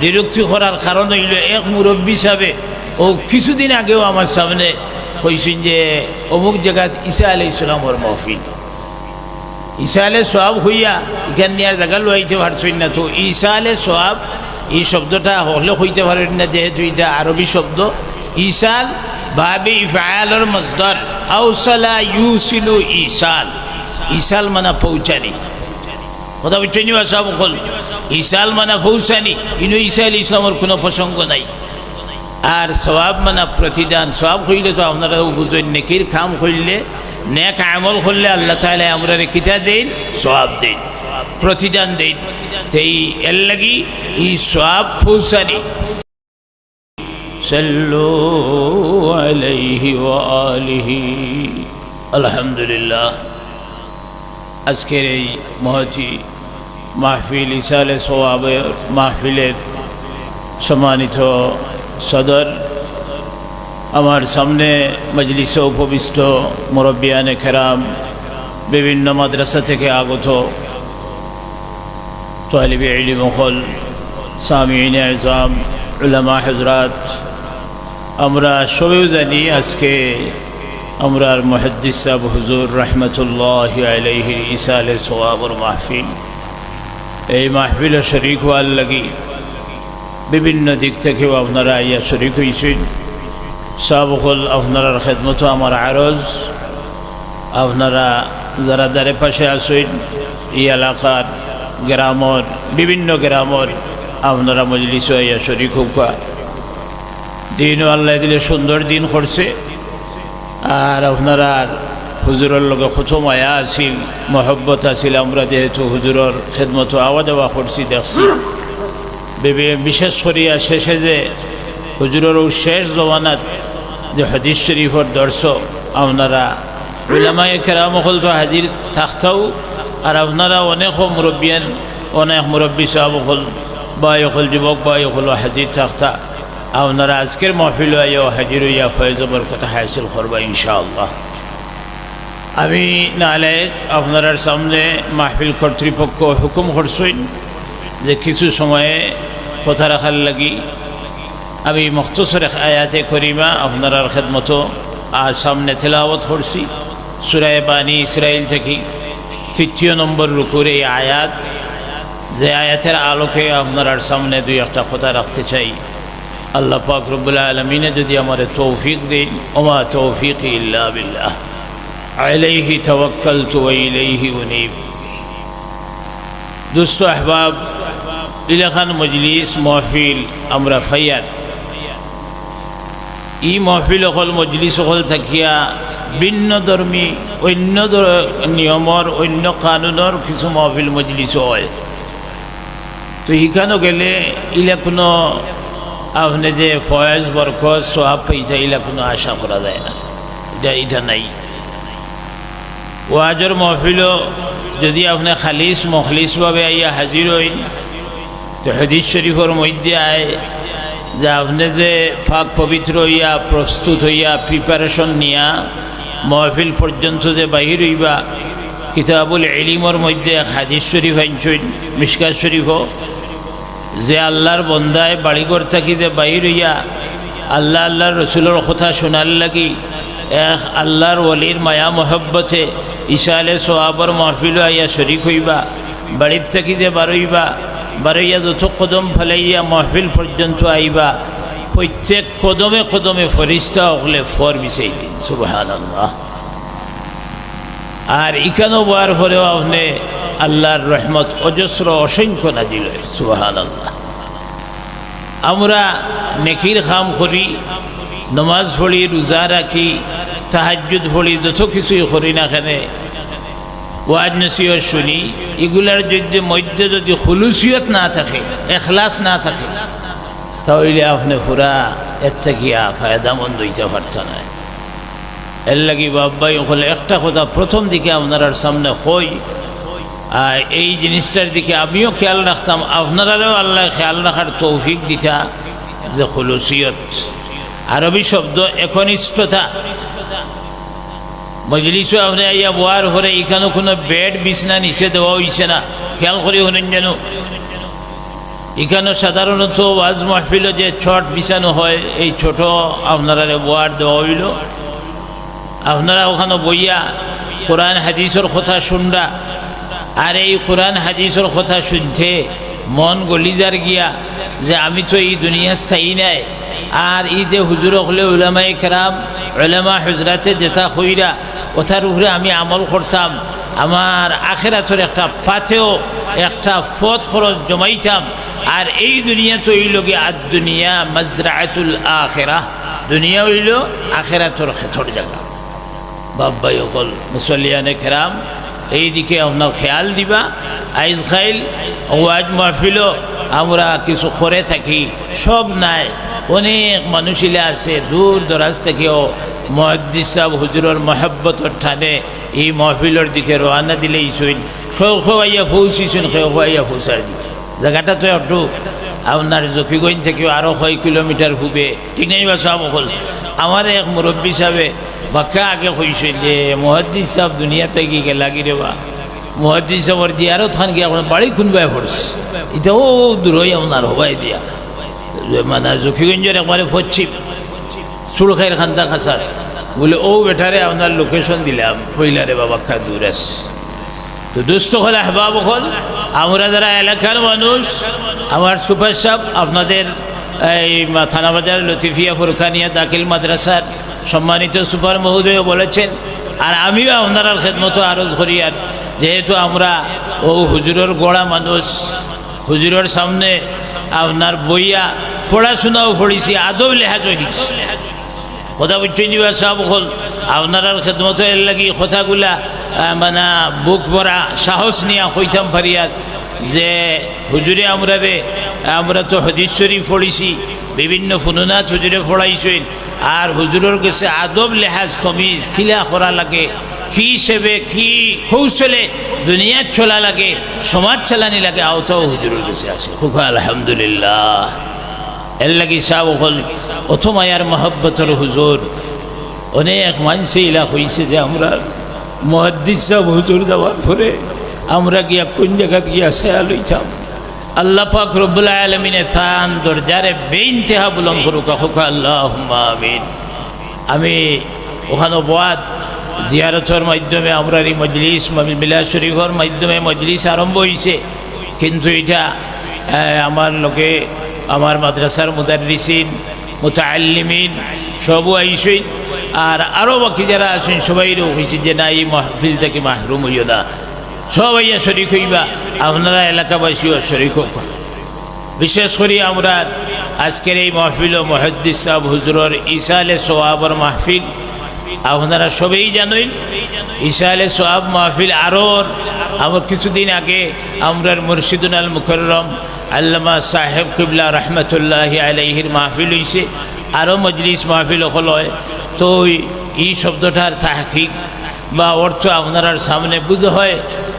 বিরক্তি করার কারণ হইল এক মুরব্বী হিসাবে ও কিছুদিন আগেও আমার সামনে কইছেন যে অমুক জায়গাত ঈসা আলাই ইসলামর মহফিল। ঈসা আলে সোয়াব হইয়া এখান নিয়ে জায়গা লইতে পারছেন না, তো ঈসা আলে সোয়াব এই শব্দটা হলে হইতে পারেন না, যেহেতু এটা আরবি শব্দ। ঈশাল বাবে ইফায়ালর মজদর আউসালা ইউসিলু ঈসাল। ঈসাল মানে পৌঁছানি। কথা বুঝছেন সব ঈসাল মানে পৌঁছানি ইনু ঈসা আলী ইসলামের কোনো প্রসঙ্গ নাই। আর সবাব মানে প্রতিদান সবাব হইলে তো আপনারা বুঝেন নেকির কাম হইলে, নেক আমল করলে আল্লাহ তাহলে আমরা কিতা দেন? সবাব দেন, প্রতিদান দেন। এই এর লাগি এই সবাব আলিহি। আলহামদুলিল্লাহ। আজকের এই মহতি মাহফিল ইসালে সোয়াবের মাহফিলের সম্মানিত সদর। আমার সামনে মজলিসে উপবিষ্ট মুরব্বিয়ানে খেরাম বিভিন্ন মাদ্রাসা থেকে আগত তহলিবি ইলি মহল সামিন আজম, উলামা হজরাত আমরা সবেও জানি আজকে আমরার মহাদ্দিস সাহেব হুজুর রহমতুল্লাহ আলহির ইসালে সোয়াবর মাহফিল। এই মাহফিলে শরিক হওয়ার লাগি বিভিন্ন দিক থেকেও আপনারা ইয়া শরিক হয়েছেন সবকল আপনার খেদমতো আমার আরজ। আপনারা যারা দ্বারে পাশে আসেন এই এলাকার গ্রামর, বিভিন্ন গ্রামর, আপনারা মজলিস ইয়া শরিক হোকা দিনও আল্লাহ দিলে সুন্দর দিন করছে। আর আপনারা হুজুরের লগে কত মায়া আছিল মহব্বত আছিল, আমরা যেহেতু হুজুরের খেদমতো আওয়া যাওয়া করছি, দেখছি। বিশেষ করিয়া শেষে যে হুজুরের শেষ জমানাত যে হদিস শরীফর দর্শ আপনারা উলামায়ে কেরাম হল তো হাজির থাকতাও, আর আপনারা অনেক মুরব্বিয়ান, অনেক মুরব্বী সাহেব হল বা হল যুবক বা হল হাজির থাকতা। আপনারা আজকের মহফিল আইয়া হাজির হইয়া ফয়জবর কথা হাসিল করবা, ইনশাআল্লাহ। আমি নালে আপনার সামনে মাহফিল কর্তৃপক্ষ হুকুম করছই যে কিছু সময়ে কথা রাখার লাগি। আমি মখতসর আয়াতে করিমা আপনার খেদমতো আর সামনে তেলাওয়াত করছি। সুরায় বাণী ইসরায়েল থেকে তৃতীয় নম্বর রুকুর এই আয়াত। যে আয়াতের আলোকে আপনার সামনে দুই একটা কথা রাখতে চাই। আল্লাহ পাক রব্বুল্লাহ আলমিনে যদি আমার তৌফিক দিন, ওমা তৌফিক ইল্লা বিল্লাহ। আলাইহি তওয়াক্কালতু ওয়া ইলাইহি উনীব দুস্থ আহবাব ইলাখান মজলিস মহফিল আমরা ফাইয়ার ই মহফিল অকল মজলিস অকল থাকিয়া ভিন্ন ধর্মী অন্য নিয়মর অন্য কানুনের কিছু মহফিল মজলিস হয় তো ইখানো গেলে ইলা কোনো আপনি যে ফয়েজ বরকত সোহাব পাইতা ইলা কোনো আশা করা যায় না এটা এটা নাই ওয়াজর মহফিলও যদি আপনি খালিস মখলিসভাবে আইয়া হাজির হইন, তো হদিস শরীফর মধ্যে আয় যে আপনি যে ফাঁক পবিত্র হইয়া, প্রস্তুত হইয়া প্রিপারেশন নিয়া, মহফিল পর্যন্ত যে বাহির হইবা, কিতাবুল এলিমর মধ্যে হাদিস শরীফ আইনছইন মিসকাত শরীফও, যে আল্লাহর বন্দায় বাড়িঘর থাকি যে বাহির হইয়া, আল্লাহ আল্লাহর রসুলের কথা শোনার লাগি এক আল্লাহর ওলির মায়া, মহব্বতে ইশালে সোহাবর মহফিল আইয়া শরিক হইবা, বাড়ির থাকি যে বারইবা, বারইয়া যত কদম ফেলাইয়া মহফিল পর্যন্ত আইবা, প্রত্যেক কদমে কদমে ফরিস্তা হলে ফর বিছাই দিন সুবাহান আর ইখানো বার পরেও আপনি আল্লাহর রহমত, অজস্র, অসংখ্য নাজিল সুবাহান আল্লাহ আমরা নেকির খাম করি, নমাজ পড়ি, রোজা রাখি তাহাজুদ হলি যত কিছুই করি না এখানে ওয়াজ নসিও শুনি, এগুলার যদি মধ্যে যদি খুলুসিয়ত না থাকে, এখলাস না থাকে, তাহলে আপনি পুরা এর থাকিয়া ফায়দামন্দ হইতে পারত না। এর লাগি বাব্বাই হলে একটা কথা প্রথম দিকে আপনার সামনে হই, আর এই জিনিসটার দিকে আমিও খেয়াল রাখতাম, আপনারাও আল্লাহ খেয়াল রাখার তৌফিক দিতা যে খুলুসিয়ত। আরবি শব্দ একনিষ্ঠতা। মজলিসও আপনি, ইয়া বোয়ার হরে এখানে কোনো বেড বিছনা নিচে দেওয়া হইছে না। খেয়াল করি হলেন যেন এখানে সাধারণত ওয়াজ মাহফিল যে ছট বিছানো হয়, এই ছোট আপনারা ওয়ার্ড দেওয়া হইল। আপনারা ওখানে বইয়া কোরআন হাদিসের কথা শুনরা আর এই কোরআন হাদিসের কথা শুনতে মন গলিজার গিয়া যে আমি তো এই দুনিয়া স্থায়ী নাই। আর যে হুজুর হলে উলামাই কেরাম, উলামা হুজরাতে যেটা হইরা ওটার উপরে আমি আমল করতাম। আমার আখেরাতর একটা পাথেও একটা ফত খরচ জমাইতাম। আর এই দুনিয়া তো হইল গিয়ে আর দুনিয়া মজরাতুল আখেরা। দুনিয়া হইল আখেরাতর খেতর জায়গা। বাব্বাই অকল মুসলিয়ানে খেরাম এইদিকে আপনার খেয়াল দিবা। আইজ খাইল, ওয়াজ মাহফিল আমরা কিছু করে থাকি, সব নাই। অনেক মানুষিলা আছে, দূর দরাজ থেকেও মহাদ্দিস সাহেব হুজুরের মহাব্বতর ঠানে এই মহফিলের দিকে রওনা দিলেই শুন খেউ আইয়া পৌঁছিছুন খেউ আইয়া পৌঁছার দিকে জায়গাটা তো একটু আপনার জকিগঞ্জ থেকেও আরও ছয় কিলোমিটার ফুবে ঠিক নেই বা সব হল আমার এক মুরব্বী সাহেবে বাক্কা আগে কইছে যে, মহাদ্দিস সাহেব দুনিয়াতে গিয়ে গে লাগি রে বা? মহাদ্দিস সাহেবর দিয়ে আরও থান গিয়ে আপনার বাড়ি খুনবাই পড়ছে এটা ও দূর হয়ে আপনার, হবাই দিয়া। মানে জকিগঞ্জের একবারে পশ্চিম চুলখাইর খান্তা খাসার বলে, ও বেটারে, আপনার লোকেশন দিলাম পইলারে বাবা খা দূর আছে তো দুস্থ হল আহবাব হল, আমরা যারা এলাকার মানুষ, আমার সুপার সাহেব, আপনাদের এই থানাবাজার লতিফিয়া ফুরখানিয়া দাখিল মাদ্রাসার সম্মানিত সুপার মহোদয় বলেছেন, আর আমিও আপনার খেদমত আরজ করি, আর যেহেতু আমরা ও হুজুরের গোড়া মানুষ হুজুরের সামনে আপনার বইয়া পড়াশোনাও পড়িছি, আদব লেহাজ হইছি কথা বুঝছেন সব হল আপনার খেদমত লাগি কথাগুলা মানে বুক ভরা সাহস নিয়া হইতাম ফারিয়ার যে হুজুরে আমরা রে আমরা তো হদিস পড়িছি, বিভিন্ন ফুনুনাথ হুজুরে পড়াইছেন, আর হুজুরের কাছে আদব লেহাজ তমিজ খিলা করা লাগে। কি হিসেবে কি কৌশলে দুনিয়ার চলা লাগে, সমাজ চালানি লাগে, আওতাও হুজুরের কাছে আছে খুব আলহামদুলিল্লাহ। এর লাগি সাহ হল অথমায়ার মহব্বতর হুজুর, অনেক মানুষে ইলা হয়েছে যে আমরা মহাদ্দিস সাহেব হুজুর দেওয়ার পরে আমরা গিয়া কোন জায়গা গিয়া সেয়া লইতাম। আল্লাহ পাক রব্বুল আলমিনে থান দরজারে বেইনতেহা বুলম করুক হোক আল্লাহ আমিন। আমি ওখানে বাদ জিয়ারতর মাধ্যমে আমরা এই মজলিস মিলা শরীফর মাধ্যমে মজলিস আরম্ভ হয়েছে কিন্তু এটা আমার লোকে, আমার মাদ্রাসার মুদারিসিন মুতাআল্লিমিন সবও আইসই, আর আরও বাকি যারা আছেন, সবাইরও হয়েছে যে না, এই মাহফিল থেকে মাহরুম হইও না। সবাই শরিক হইবা, আপনারা এলাকাবাসীও শরিক হোক। বিশেষ করে আমরা আজকের এই মাহফিল ও মহদ্দিস সাহেব হুজুরর ইসালে সোয়াবর মাহফিল আপনারা সবেই জানেন ইসালে সোয়াব মাহফিল আরও আমার কিছুদিন আগে আমরার মুর্শিদুল আল মুকররম আল্লামা সাহেব কিবলা রহমতুল্লাহ আলাইহির মাহফিল হয়েছে আরও মজলিস মাহফিল হল। তো এই শব্দটার তাহকিক বা অর্থ আপনার সামনে বুধ হয়,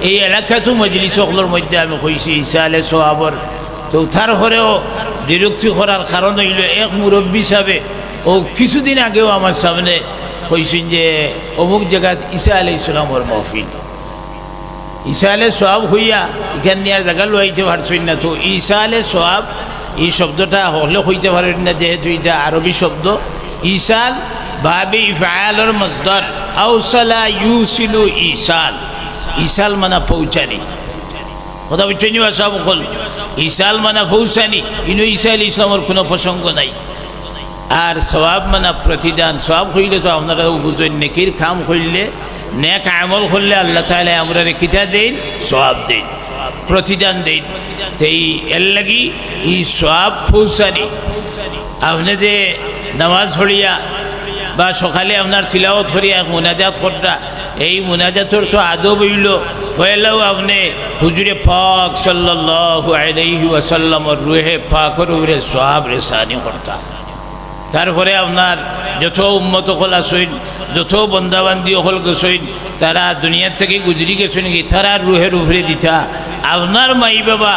এই এলাকাতেও মজলিস সকলের মধ্যে আমি কইছি ইসালে সোয়াবর। তো তারপরেও বিরক্তি করার কারণ হইল, এক মুরব্বী হিসাবে ও কিছুদিন আগেও আমার সামনে কইছেন যে অমুক জায়গাত ঈসা আলাই ইসলামর মহফিল। ঈসা আলে সোয়াব হইয়া এখান নিয়ে আর জায়গা লইতে পারছেন না। তো ঈসা আলে সোয়াব এই শব্দটা হলে হইতে পারেন না, যেহেতু এটা আরবি শব্দ। ঈসাল বাবে ইফায়ালর মজদার আউসালা ইউসিলু ঈসাল। ঈশাল মানে পৌঁছানি কথা বুঝছেন সব ঈশাল মানা ফৌসানি ইনু ঈসা আলী ইসলামের কোনো প্রসঙ্গ নাই। আর সবাব মানে প্রতিদান। সবাব হইলে তো আপনারা বুঝেন নেকির কাম হইলে, নেক আমল করলে আল্লাহ তাহলে আমরা রেখিতা দেন? সবাব দেন। প্রতিদান দেন। এই, এর লাগি এই সবাব ফৌসানি আপনি যে নামাজ পড়িয়া বা সকালে আপনার তিলাওয়াত করিয়া মোনাজাত করটা এই মুনাজাতর তো আদব হইল, হইলেও আপনি হুজুরে পাক সাল্লাল্লাহু আলাইহি ওয়াসাল্লামর রুহে পাকর উপরে সওয়াব রেসানি করতা। তারপরে আপনার যত উন্মত হল আসইন যত বন্দাবান্দি হল গেছইন তারা দুনিয়ার থেকে গুজরি গেছেন কি তারা রুহের উপরে দিতা। আপনার মাই বাবা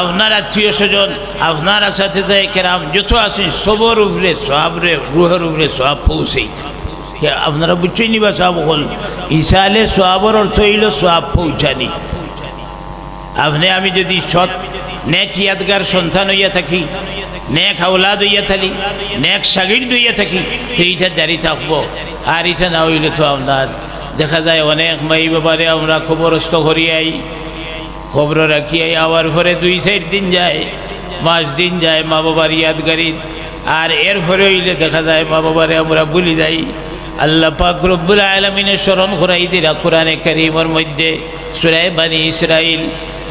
আপনার আত্মীয় স্বজন, আপনার সাথে যায় কেরাম যত আছেন সবর উপরে সবরে রুহের উপরে সব পৌঁছেইতা। কে আপনারা বুঝছেন নি বা সব হল ইসালে সোয়াবর অর্থ হইল সোয়াব পৌঁছানি। আপনি, আমি যদি সৎ নেক ইয়াদগার সন্তান হইয়া থাকি নেক হাওলা হইয়া থাকি, নেক সাগির দইয়া থাকি, তো এইটা দাঁড়িয়ে থাকব। আর এটা না হইলে তো আপনার দেখা যায় অনেক মাই বাবারে আমরা খবরস্থ করিয়াই, খবর রাখিয়াই আবার পরে দুই চার দিন যায় মাস দিন যায় মা বাবার ইয়াদগারি আর এর পরে হইলে দেখা যায় মা বাবারে আমরা ভুলি যাই। আল্লাহ পাক রব্বুল আলমিনের স্মরণ করাই দিলা কোরআনে করিমর মধ্যে, সুরায় বানী ইসরাইল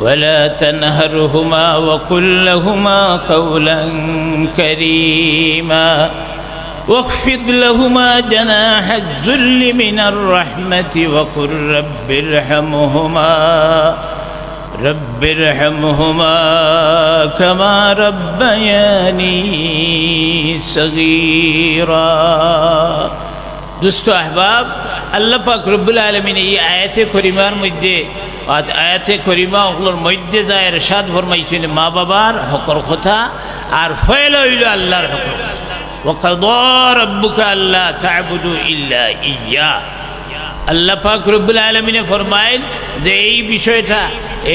ولا تنهرهما وقل لهما قولا كريما واخفض لهما جناح الذل من الرحمة وقل رب ارحمهما رب ارحمهما كما ربياني صغيرا. دوستو احباب اللہ پاک رب العالمین یہ آیت کریمار مجھے আয়াতে করিমা ওগুলোর মধ্যে যায় এরশাদ ফরমাইছিল মা বাবার হকর কথা আর ফয়েল হইল আল্লাহর হকর আল্লাহ পাক রব্বুল আলমিনে ফরমাইল যে এই বিষয়টা,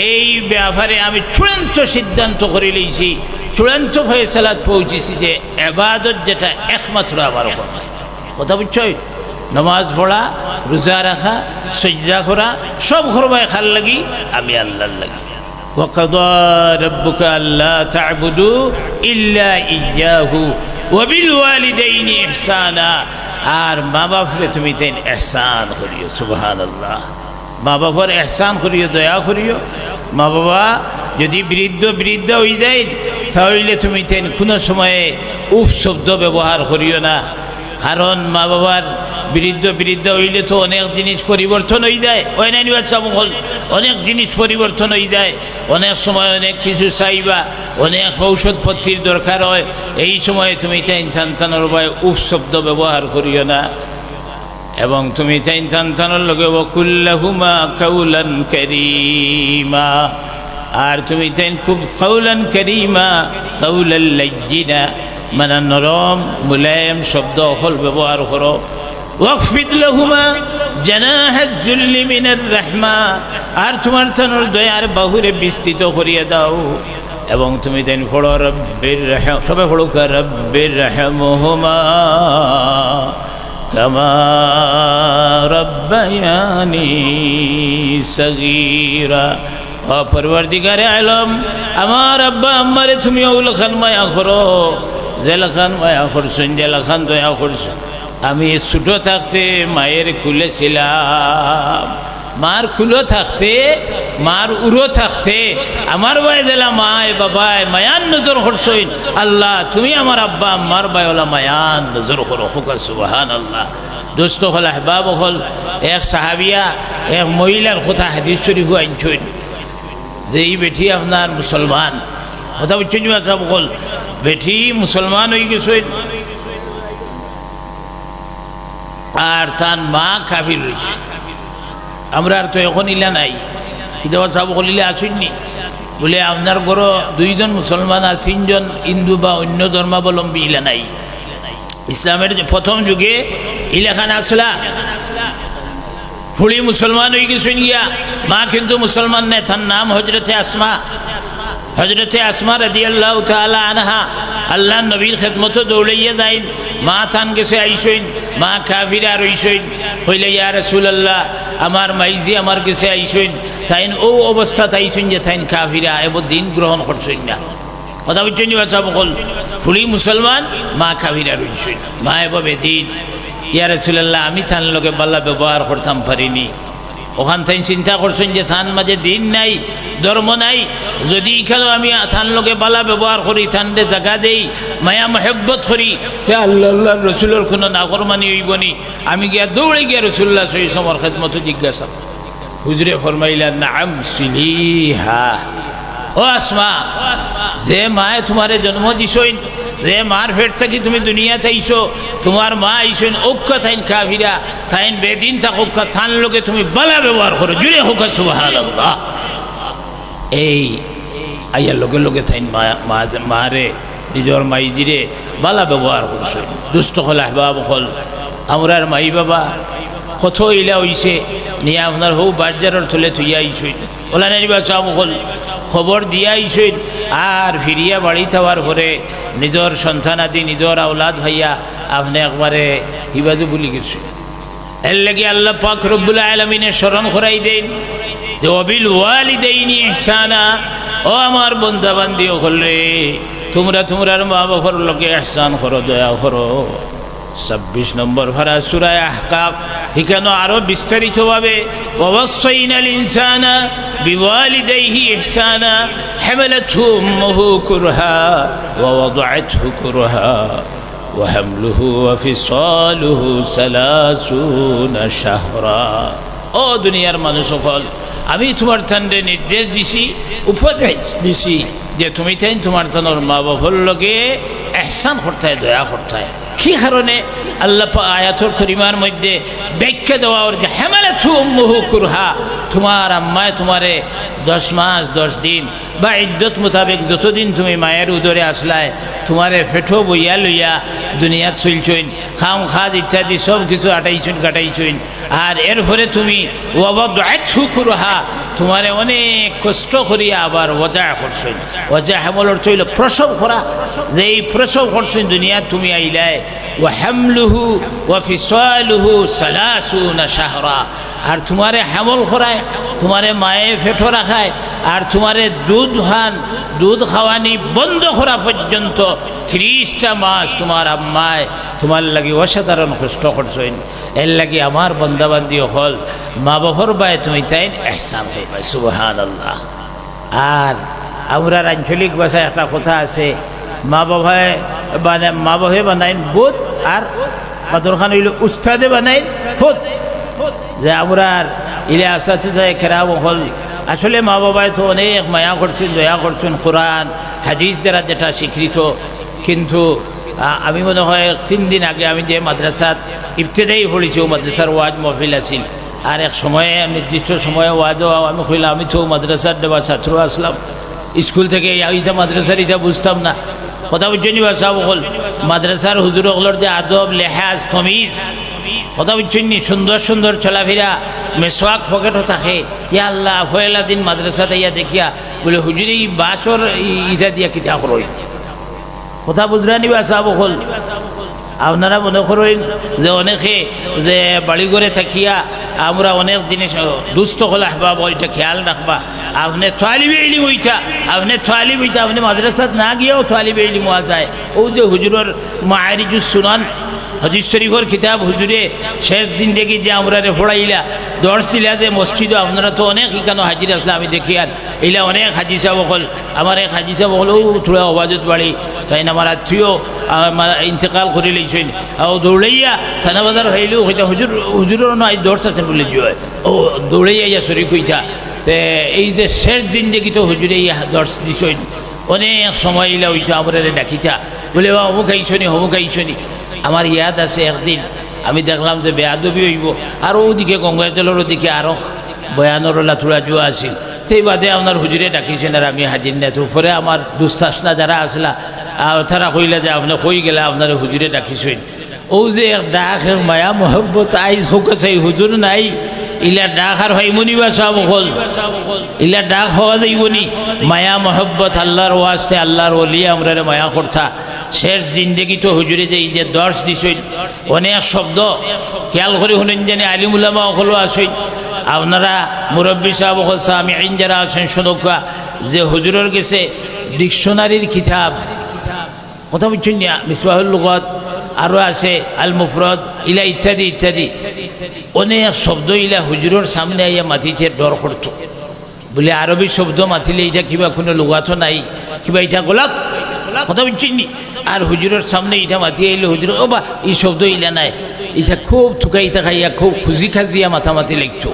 এই ব্যাপারে আমি চূড়ান্ত সিদ্ধান্ত করে লইছি, চূড়ান্ত ফয়সালাত পৌঁছেছি যে এবাদত যেটা একমাত্র আমার কথা বুঝছই নমাজ পড়া রোজা রাখা সজ্জা করা সব করবায় খাল লাগি আমি আল্লাহর লাগি وقضى ربك ألا تعبدوا إلا إياه وبالوالدين إحسانا আর মা বাপরে তুমি তেন এহসান করিও সুবহান আল্লাহ মা বাবার এহসান করিও দয়া করিও মা বাবা যদি বৃদ্ধ বৃদ্ধ হয়ে যায় তাহলে তুমি তেন কোনো সময়ে উফ শব্দ ব্যবহার করিও না কারণ মা বাবার বৃদ্ধ বৃদ্ধ হইলে তো অনেক জিনিস পরিবর্তন হয়ে যায়। ওই নাই বাচ্চা মহল? অনেক জিনিস পরিবর্তন হয়ে যায়। অনেক সময় অনেক কিছু চাইবা, অনেক ঔষধপত্রির দরকার হয়। এই সময়ে তুমি তাই থানতানোর ভাই উফ শব্দ ব্যবহার করিও না। এবং তুমি তাই থানতানোর লগে ওকুল্লাহুমা কাউলান করিমা। আর তুমি তাই খুব কাউলান করিমা কাউলাল্লাইনা মানে নরম, মুলায়ম শব্দ হল ব্যবহার করো। ওয়াকফিদ লাহুমা জানাহাত জুল্লি মিনার রাহমা। আর তোমার থানোর দয়ার বাহুরে বিস্তৃত করিয়া দাও। এবং তুমি দেন ফড়ো রব্বির রহম, সবাই ফড়ো রব্বির রহমহুমা। কামা রব্বায়ানি সগীরা। ও পরবর্তীকারে আলম, আমার আব্বা আম্মারে তুমি ওগুলো খান মায়া করো, জেলাখান মায়া করছেন, জেলাখান দয়া করছেন। আমি ছোটো থাকতে মায়ের কুলে ছিলাম। মার কুলো থাকতে, মার উড়ো থাকতে, আমার ভাই দিলা মায় বাবায় মায়ান নজর করছইন। আল্লাহ, তুমি আমার আব্বা আমার বায়লা মায়ান নজর করো। হোকা সুবাহান আল্লাহ দোস্ত হল, আহবাব হল, এক সাহাবিয়া, এক মহিলার কথা হাদিস শরীফ আনছইন যে এই বেটি আপনার মুসলমান। কথা সব হল বেটি মুসলমান হয়ে গেছেন আর তার মা কাবির রয়েছে। আমরা আর তো এখন ইলা নাই। কিন্তু সব কলিলে আসেননি। বলে, আপনার ঘর দুইজন মুসলমান আর তিনজন হিন্দু বা অন্য ধর্মাবলম্বী ইলা নাই। ইসলামের প্রথম যুগে ইলাখান আসলা। ফুড়ি মুসলমান হয়ে গেছেন গিয়া। মা কিন্তু মুসলমান নেই, তার নাম হজরতে আসমা। হজরতে আসমা রাদি আল্লাহ আনহা। আল্লাহ নবীর খেদমতো দৌড়াইয়া দাইন মা থান গেছে আইসইন। মা কাফির আর হইসইন হইলে, ইয়া রসুল্লাহ আমার মাইজি আমার কাছে আইসইন, তাইন ও অবস্থা তাইসইন যে তাইন কাফিরা, এব দিন গ্রহণ করছইন না। কথা বলছেন বাচ্চা বকল? ফুলি মুসলমান, মা কাফিরা রইসইন মা এব বেদিন। ইয়া রসুল্লাহ আমি থান লোকে বাল্লা ব্যবহার করতাম পারিনি। ওখান থেকে চিন্তা করছেন যে থান মাঝে দিন নাই, ধর্ম নাই, যদি এখানেও আমি থান লোকে বালা ব্যবহার করি থানরে জায়গা দেই, মায়া মহেব্বত করি, তে আল্লাহ আল্লাহ রসুলের কোনো নাগরমানি হইবনি আমি গিয়া দৌড়ে গিয়া রসুল্লাহ সহি সমর খেদমতো জিজ্ঞাসা হুজরে ফরমাইলা নাম সিলিহা। ও আসমা, যে মায়ে তোমারে জন্ম দিছইন যে মার ফেট থাকি তুমি দুনিয়াতে আইসো তোমার মা আইসেন ঐক্য থাইন কাফিরা, থাইন বেদিন থাক ঐক্য থান লোকে তুমি বালা ব্যবহার করো। জুড়ে হোক সুবাহ এই আইয়ার লগে লগে থাইন মা মারে নিজর মাইজিরে বালা ব্যবহার করছে। দুষ্ট হল, আহবাব হল। আমরার মাই বাবা, কত ইলা হইছে। নিয়ে আপনার হৌ বাজারের থলে থুইয়া আইসইন ওলা নাইবা চাম হল। খবর দিয়া আইসইন আর ফিরিয়া বাড়ি থাবার পরে নিজর সন্তানাদি নিজর আওলাদ ভাইয়া আপনি একবারে হিবাজু বলি গেছে। এর লাগে আল্লাহ পাক রব্বুল আলমিনের স্মরণ করাই দেন অবিল ওয়ালিদাইনি ইহসানা ও আমার বন্ধা বান্ধি হলে তোমরা তোমরার মা বাবার লোকে এহসান করো, দয়া করো। ছাব্বিশ নম্বর ভাড়া সুরায় আহকাব এখানে আরো বিস্তারিতভাবে অবশ্যই নাল ইনসানা বিওয়ালিদাইহি ইহসানা হামালাতহু উম্মুহু কুরহা ওয়া ওয়াদাআতহু কুরহা وحمله وفصاله ثلاثون شهرا ও দুনিয়ার মানুষ সকল আমি তোমার থান্ডে নির্দেশ দিছি উপদেশ দিছি যে তুমি তাই তোমার থানোর মা বাবার লগে এহসান করতে হয়, দয়া করতে হয়। কি কারণে আল্লাহ আয়াতুর করিমার মধ্যে ব্যাখ্যা দেওয়া ওর হেমালে থু মুহু কুরহা তোমার আম্মায় তোমারে দশ মাস, দশ দিন বা ইদ্যত মোতাবেক যতদিন তুমি মায়ের উদরে আসলায়, তোমারে ফেঠো বইয়া লইয়া দুনিয়া চলছইন খাম খাজ ইত্যাদি সব কিছু আটাইছুন কাটাইছইন আর এরপরে তুমি ওয়াবু কুরহা, তোমারে অনেক কষ্ট করিয়া আবার ওজা করছেন। ওজা হেমলর চইল প্রসব করা। যে এই প্রসব করছেন দুনিয়া তুমি আইলায় ও হেমলুহু ও ফিসালুহু সালাসুনা শাহরা। আর তোমারে হেমল করায়, তোমারে মায়ে ফেটো রাখায়, আর তোমারে দুধ হান দুধ খাওয়ানি বন্ধ করা পর্যন্ত ত্রিশটা মাস তোমার আম্মায় তোমার লাগি অসাধারণ কষ্ট করছইন এর লাগি আমার বন্দাবান্দি হল, মা বাবর বায় তুমি তাই এহসান হইবা সুবহান আল্লাহ আর আমরা আঞ্চলিক ভাষায় একটা কথা আছে, মা বাবায় মানে মা বাবাই বানাইন বুধ আর মাদুরখান হইল উস্তাদে বানাইন ফুত। যে আমরা ইলে আসাতে যায় খেরাব হল। আসলে মা বাবায় তো অনেক মায়া করছেন, দয়া করছেন কোরআন, হাদিস দ্বারা যেটা স্বীকৃত। কিন্তু আমি মনে হয় তিন দিন আগে আমি যে মাদ্রাসাত ইবতেদাই পড়েছি, ও মাদ্রাসার ওয়াজ মহফিল আছিল। আর এক সময়ে, নির্দিষ্ট সময়ে ওয়াজও আমি কইলাম, আমি তো মাদ্রাসার দেওয়া ছাত্র আসলাম। স্কুল থেকে ইটা মাদ্রাসার ইটা বুঝতাম না। কথা বুঝছেন বা সব হল? মাদ্রাসার হুজুর যে আদব, লেহাজ তমিজ কথা সুন্দর সুন্দর চলাফেরা মেসোয়াক পকেটও থাকে। ইয়া আল্লাহ ফয়লা দিন মাদ্রাসাতে ইয়া দেখিয়া বলে, হুজুরি বাসর ই- ইটা দিয়া কিতা করই কথা বুঝরা নিবা সাহ হল আপনারা মনে করেন যে অনেকে যে বাড়ি ঘরে থাকিয়া আমরা অনেক জিনিস দুস্থ হলে আসবা ওইটা খেয়াল রাখবা। আপনি থালিবে ইলিম ওইটা, আপনি থালিব ওইটা, আপনি মাদ্রাসাত না গিয়েও থালিবে ইলিম হওয়া যায়। ও যে হুজুরের মায়েরিজুস সুনান হজির শরীফর কিতাব হুজুরে শেষ জিন্দেগি যে আমরা ফোড়াইলা দর্শ দিলা যে মসজিদ আপনারা তো অনেক ইকানো হাজির আসলে আমি দেখি আর। এইলা অনেক হাজি সাহেব হল আমার এক হাজি হলেও থোড়া অবাজত বাড়ি, তাই আমার আত্মীয়, আমার ইন্তেকাল করে লইছেন। ও দৌড়াইয়া থানা বাজার হইলেও হইতা হুজুর হুজুরের নয়, দর্শ আছেন বলে জিও ও দৌড়াইয়া ইয়া শরীর কইতা, তে এই যে শেষ জিন্দেগি তো হুজুরে ইয়া দর্শ দিছেন, অনেক সময় ইলা হইতা আমরা ডাকিতা। বলে বা অমুক আইসনি অমুক আইসনি। আমার ইয়াদ আছে একদিন। আমি দেখলাম যে বেয়াদবি হইব। আর ওদিকে গঙ্গাজলের ওদিকে আরও বয়ানোর লাথুড়া জুয়া আছিল সেই বাদে আপনার হুজুরে ডাকিছেন আর আমি হাজির না তো পরে আমার দুস্তাসনা যারা আসলা আর তারা কইলা যে আপনি কই গেলে আপনার হুজুরে ডাকিছেন। ও যে ডাক মায়া মহব্বত, আইজ হোক হুজুর নাই। ইলা ডাক আর হইমনি বা সব হল। ইলা ডাক হওয়া যাইবনি মায়া মহব্বত, আল্লাহর ওয়াস্তে, আল্লাহর ওলিয়া আমরা মায়া করতা। শেষ জিন্দগি তো হুজুরে যে যে দর্শ দিছই। অনেক শব্দ। খেয়াল করে শুনেন জানি আলিমুলামা হলো আসই। আপনারা মুরব্বী সাহেব হল আমি আইন যারা আছেন, শুনুকা যে হুজুরের গেছে ডিকশনারির কিতাব। কথা বুঝছেন না? মিসবাহুল লুগত আরও আছে আল মুফরদ ইলা ইত্যাদি ইত্যাদি। অনেক শব্দ ইলা হুজুরের সামনে আইয়া মাতিতে ডর করতো। বলে আরবি শব্দ মাতিলে এটা কিবা কোনো লুগাতো নাই, কিবা এটা গোলাপ কথা বুঝছেন নি। আর হুজুরের সামনে এটা মাতি আইলে, হুজুর, ও বা এই শব্দ ইলা নাই। এটা খুব থুকাই থাকাইয়া খুব খুঁজি খাজিয়া মাথা মাতি লিখতো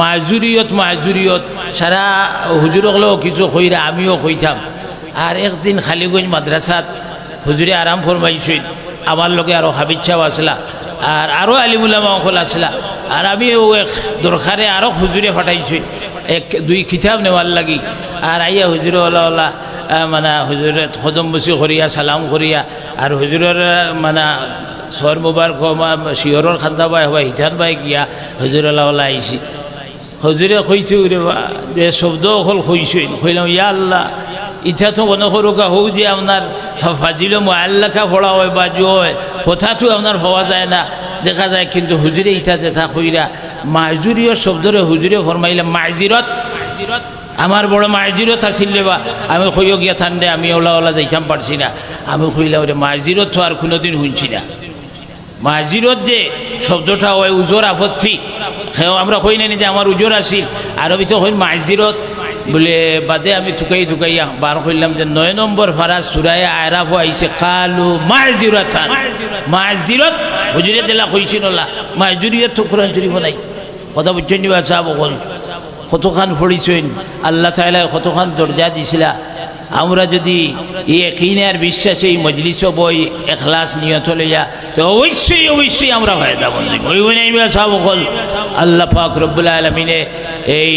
মাজুরিয়ত মাজুরিয়ত, সারা হুজুর হলেও কিছু কইরা আমিও কইতাম। আর একদিন খালিগঞ্জ মাদ্রাসাত হুজুরে আরাম ফরমাইছেন, আমার লগে আরও সাহেব আসলা আর আরও আলিমুল্লামা অকল আসলা আর আমি ও এক দরকারে আরও হুজুরে ফাটাইছি এক, দুই কিতাব নেওয়ার লাগি। আর আইয়া হুজুরে ওলা মানে হুজুরে কদম বসি করিয়া, সালাম করিয়া, আর হুজুরের মানে সর মুবারক শিয়রর খান্দা বাই হবা হিঠান বাই গিয়া হুজুর ওলা ওলা আইছি হজুরে কইতে রে যে শব্দ অকল কইছেন কইলাম ইয়া আল্লাহ ইটা তো মনে করুকা হোক যে আপনার ফাজিল মোয়াল্লাখা পড়া হয় বা জো হয় কথাটো আপনার হওয়া যায় না। দেখা যায় কিন্তু হুজুরে ইটা দেখা কইরা মাজুরীয় শব্দরে হুজুরে ফরমাইলে মাজিরত আমার বড় মাজিরত আসিলে বা আমি কইও গিয়া ঠান্ডে আমি ওলা ওলা যাইতাম পারছি না। আমি কইলাম রে মাজিরত তো আর কোনোদিন শুনছি না। মাজিরত যে শব্দটা হয় উজোর আপত্তি। সেও আমরা কই নাই যে আমার উজোর আসিল আরবি তো হইন মাজিরত বলে বাদে আমি টুকাই টুকাই বার করলাম যে নয় নম্বর ফারা সুরায় আয়রাফ আইছে, কালু মাজিরত মাজিরত, হুজুরে দিলা কইছিল না মাজুরিয়ত তো কোরআন শরীফ নাই। কথা বুঝছেন নিবা সাহেব বল কতখান ফড়িছেন আল্লাহ তাআলা কতখান দরজা দিছিলা? আমরা যদি এই একইনে আর বিশ্বাসে, এই মজলিস বই, এখলাস নিয়ত লইয়া, তো অবশ্যই অবশ্যই আমরা ফায়দা বন্ধু ওই ওই নাই সব হল আল্লাহ পাক আলমিনে এই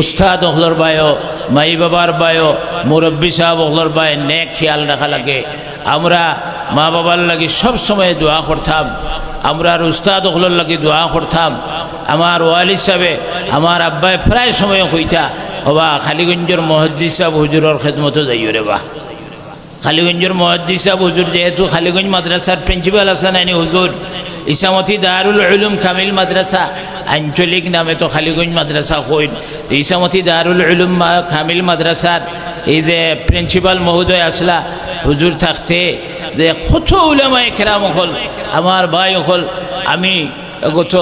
উস্তাদ অখলর বায়ো মাই বাবার বায়ো মুরব্বী সাহেব অখলর বায় নেক খেয়াল রাখা লাগে। আমরা মা বাবার লাগে সব সময় দোয়া করতাম, আমরা উস্তাদ অখলর লাগে দোয়া করতাম। আমার ওয়ালি সাহেবে, আমার আব্বাই প্রায় সময় কইতা, ওবা, খালিগঞ্জের মহদ্দিস সাহেব হুজুরের খেদমতো যাইও রে বা। খালিগঞ্জের মহদ্দিস সাহেব হুজুর, যেহেতু খালিগঞ্জ মাদ্রাসার প্রিন্সিপাল আছেন আইনি হুজুর ইসামতি দারুল উলুম কামিল মাদ্রাসা, আঞ্চলিক নামে তো খালিগঞ্জ মাদ্রাসা কইন তো ইসামতি দারুল উলুম কামিল মাদ্রাসার এই যে প্রিন্সিপাল মহোদয় আসলা, হুজুর থাকতে, যে কত উলামা একরাম হল, আমার ভাই হল, আমি গত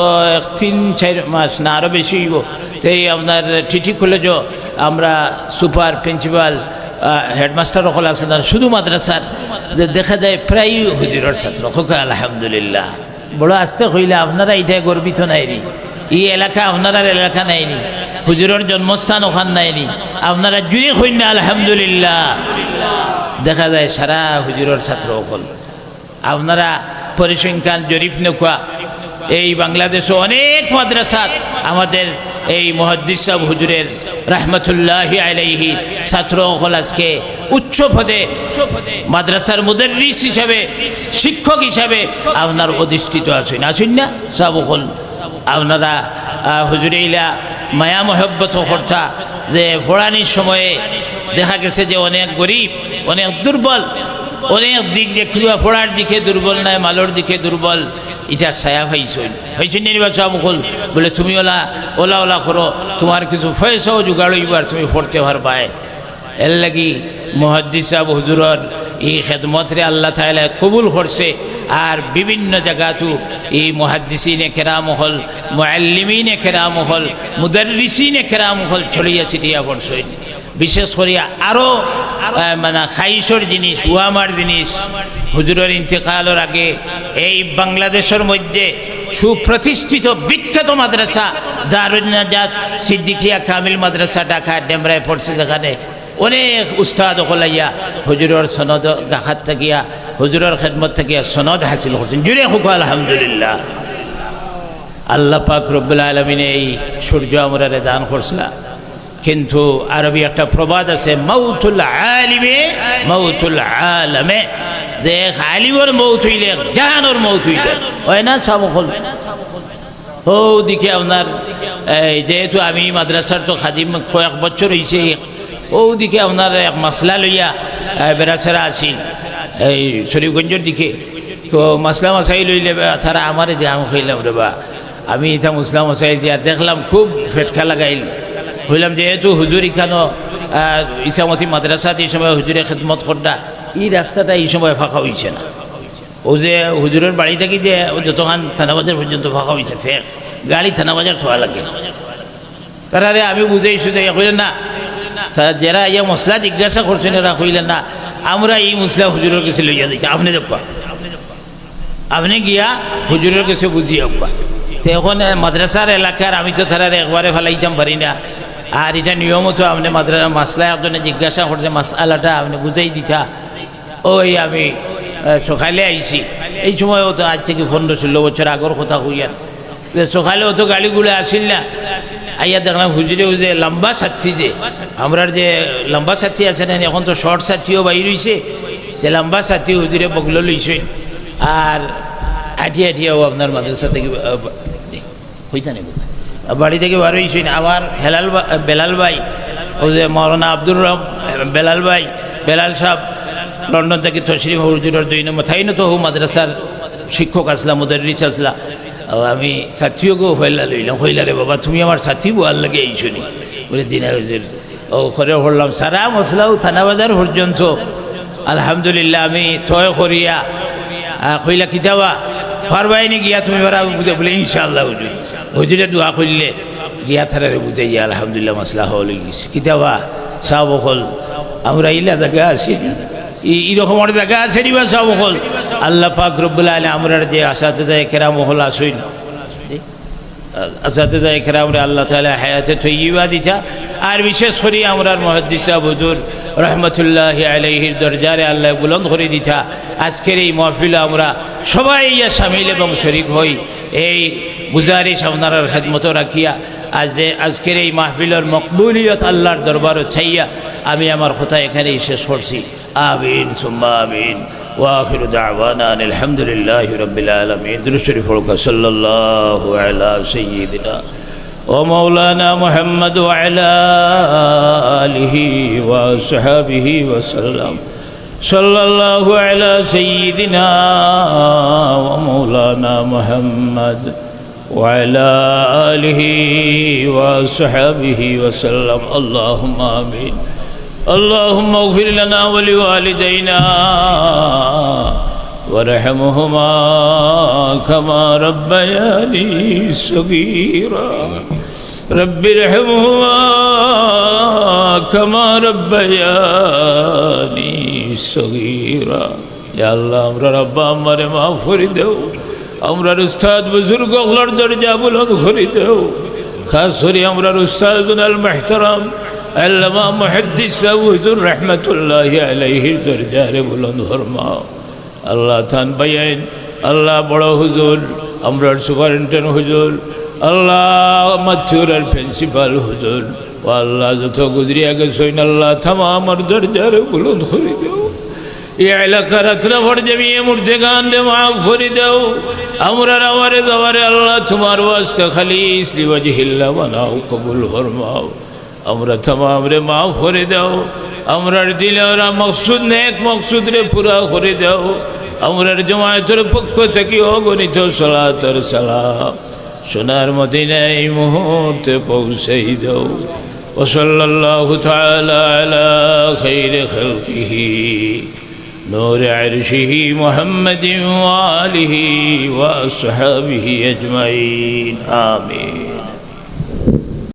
তিন, চার মাস না আরও বেশি এই আপনার টিটি কলেজও আমরা সুপার প্রিন্সিপাল হেডমাস্টার সকল আর শুধু মাদ্রাসার দেখা যায় প্রায় হুজুরের ছাত্র। হোক, আলহামদুলিল্লাহ। বড় আস্তে হইলে আপনারা এটা গর্বিত নাইনি। এই এলাকা আপনারা এলাকা নাইনি। হুজুরের জন্মস্থান ওখান নাইনি। আপনারা জুড়ে হইন আলহামদুলিল্লাহ। দেখা যায় সারা হুজুরের ছাত্র সকল আপনারা পরিসংখ্যান জরিফ নৌকা এই বাংলাদেশে অনেক মাদ্রাসাত আমাদের এই মহাদ্দিস সাহেব হুজুরের রহমতুল্লাহ আলাইহি ছাত্র আজকে উচ্চ পদে মাদ্রাসার মুদারিস হিসাবে শিক্ষক হিসাবে আপনার অধিষ্ঠিত আছেন। আছেন না? সব হল আপনারা আহ, হুজুরে ইলা মায়া মহব্বত কর্তা যে ফোড়ানির সময়ে দেখা গেছে যে অনেক গরিব অনেক দুর্বল অনেক দিক দেখিবা ফোড়ার দিকে দুর্বল নাই মালোর দিকে দুর্বল। এটা ছায়া হয়েছিল হয়েছে নির্বাচন মুকুল? বলে তুমি ওলা ওলা ওলা করো। তোমার কিছু পয়সাও জোগাড় হইবার তুমি পড়তে পারবায় এর লাগি মহাদ্দিস সাহেব হুজুরর এই খেদমতরে আল্লাহ তাআলা কবুল করছে আর বিভিন্ন জায়গাতো এই মহাদ্দিসিনে কেরাম হল, মুআল্লিমিনে কেরাম হল মুদারিসিনে কেরাম হল ছড়িয়া ছিটিয়া পড়ছে বিশেষ করিয়া আরও মানে খাইশর জিনিস ওয়ামার জিনিস। হুজুরের ইন্তেকালের আগে এই বাংলাদেশের মধ্যে সুপ্রতিষ্ঠিত বিখ্যাত মাদ্রাসা, দারুন্নাজাত সিদ্দিকিয়া কামিল মাদ্রাসা ঢাকা, ডেমরায় পড়ছে যেখানে অনেক উস্তাদ হলাইয়া হুজুরের সনদ দেখাত থাকিয়া হুজুরের খেদমত থাকিয়া সনদ হাসিল করছেন। জুড়ে হুক, আলহামদুলিল্লাহ। আল্লাহ পাক রব্বুল আলমিনে এই সূর্য আমরা দান করছিলাম। কিন্তু আরবি একটা প্রবাদ আছে, মৌতুল আলিমে, মৌতুল আলমে। দেখ, আলিমর মৌত হইলে, জাহানোর মৌত হইলে। হয় না সাবকল ও, দিকে আপনার, এই যেহেতু আমি মাদ্রাসার তো খাদিম, কয়েক বছর হয়েছে ও, দিকে আপনার এক মাসলা লইয়া বেড়াছেরা আছিল এই শরীফগঞ্জের দিকে। তো মাসলা মাসাই লইলে, তারা আমারে দিয়ে আমি হইলাম রে বা। আমি এটা মুসলাম মাসাই দিয়া দেখলাম, খুব ফেটকা লাগাইল। হইলাম যেহেতু হুজুর কেন ইসামতি মাদ্রাসাত এই সময় হুজুরে খেদমত করতা এই রাস্তাটা এই সময় ফাঁকা হয়েছে না। ও যে হুজুরের বাড়ি থেকে যে যতক্ষণ থানাবাজার পর্যন্ত ফাঁকা হয়েছে ফের গাড়ি থানাবাজার থোয়া লাগে। তারা আমি বুঝাইছো যে কইলেন না? তারা যারা ইয়া মশলা জিজ্ঞাসা করছেন, এরা কইলেন না, আমরা এই মশলা হুজুরের কাছে লইয়া দিচ্ছি আপনি দেখবা আপনি গিয়া হুজুরের কাছে বুঝিয়ে তো এখন মাদ্রাসার এলাকার, আমি তো তারা একবারে ফেলাইতাম পারি না। আর এটা নিয়মত আপনি মাদ্রাসা মাসলা একজনে জিজ্ঞাসা করছে মাসালাটা আপনি বুঝাই দিতা। ওই আমি সকালে আইছি। এই সময়ও তো আজ থেকে পনেরো ষোলো বছর আগর কথা হইয়ান সকালেও তো গাড়িগুলো আসিল না। আইয়া দেখলাম হুজুরে যে লম্বা সাথী যে, আমরার যে লম্বা সাথী আছে না, এখন তো শর্ট সাথীও বাইর হইছে। সে লম্বা সাথী হুজুরে বগলো লইছেন। আর আটিয়া আটিয়াও আপনার মাদ্রাসা থেকে হইতা নেই বাড়ি থেকে বার হইছেন আবার হেলাল বেলাল ভাই ও যে মৌলানা আব্দুর রব, বেলাল ভাই, বেলাল সাহেব, লন্ডন থেকে তশরিফ হুজুরের দুই নম্বর না তো মাদ্রাসার শিক্ষক আসলা, মুদারিস আসলা। আর আমি সাথীও হইলা লইলাম, হইলা রে বাবা, তুমি আমার সাথী বোয়ার লাগে এইছো নি। বলে দিনা ও করে হরলাম সারা মশলাও থানাবাজার পর্যন্ত। আলহামদুলিল্লাহ, আমি থয় করিয়া কইলা, কিতাবা ফারবাইনি গিয়া, তুমি বলে, ইনশাআল্লাহ হুজুর। হুজুরে দোয়া করলে গিয়া থারারে বুঝাইয়া আলহামদুলিল্লাহ, মশলা হলে গেছে কিতাবা সাব হল, আমরা ইলা জায়গা আছি। এরকম অনেক জায়গা আছে নিবা সব হল। আল্লাহ পাক রব্বুল আলী আমরার যে আসাতে যায় কেরাম হল আসইন। আসাতে যায় কেরামরে আল্লাহ তালা হায়াতে থইবা দিতা। আর বিশেষ করে আমরার মহাদিসা হুজুর রহমতুল্লাহ আলহির দরজারে আল্লাহ বুলন্দ করে দিতা। আজকের এই মহফিল আমরা সবাই ইয়া সামিল এবং শরিক হই। এই গুজারিশ আপনার খেদমত রাখিয়া আজ যে আজকের এই মাহফিলের মকবুলিয়ত আল্লাহর দরবার ছাইয়া আমি আমার কথা এখানেই শেষ করছি আমিন সুম্মা আমিন واخر دعوانا ان الحمد لله رب العالمين درشري فوق صلى الله على سيدنا ومولانا محمد وعلى اله وصحبه وسلم صلى الله على سيدنا ومولانا محمد وعلى آله وصحبه وسلم. اللهم آمين. اللهم اغفر لنا ولوالدينا ورحمهما كما ربياني صغيرا. رب ارحمهما كما ربياني صغيرا. يا الله أمر رب أمر ما فرده আমরার উস্তাদ বুজুর্গ আল্লাহর দরজা বুলন্দ করে দেও খাস করে আমরার উস্তাদ আল মেহতারাম আল্লামা মুহাদ্দিস হুজুর রহমতুল্লাহ আলাইহির দরজারে বুলন্দ ফরমাও আল্লাহ থান বাইন আল্লাহ বড় হুজুর, আমরার সুপারিনটেন্ডেন্ট হুজুর, আল্লাহ মাথুরের প্রিন্সিপাল হুজুর, ও আল্লাহ যত গুজরিয়া গেছেন, আল্লাহ থামা আমার দরজারে বুলন্দ করে দেও এই এলাকার আত্রা ভর জমিয়ে মূর্তি গান রে মাফ করে দাও আমরা আওয়ারে দাওয়ারে আল্লাহ তোমার ওয়াস্তে খালি ইসলিবাজি হিল্লা বানাও কবুল ফরমাও আমরা তামাম রে মাফ করে দাও আমরার দিলে ওরা মকসুদ নেক মকসুদ রে পুরা করে দাও আমরার জমায়েতের পক্ষ থেকে অগণিত সলাতর সালাম সোনার মদিনায় এই মুহূর্তে পৌঁছেই দাও وصلى الله تعالى على خير خلقه نور عرشه محمد وآله وأصحابه أجمعين. آمين.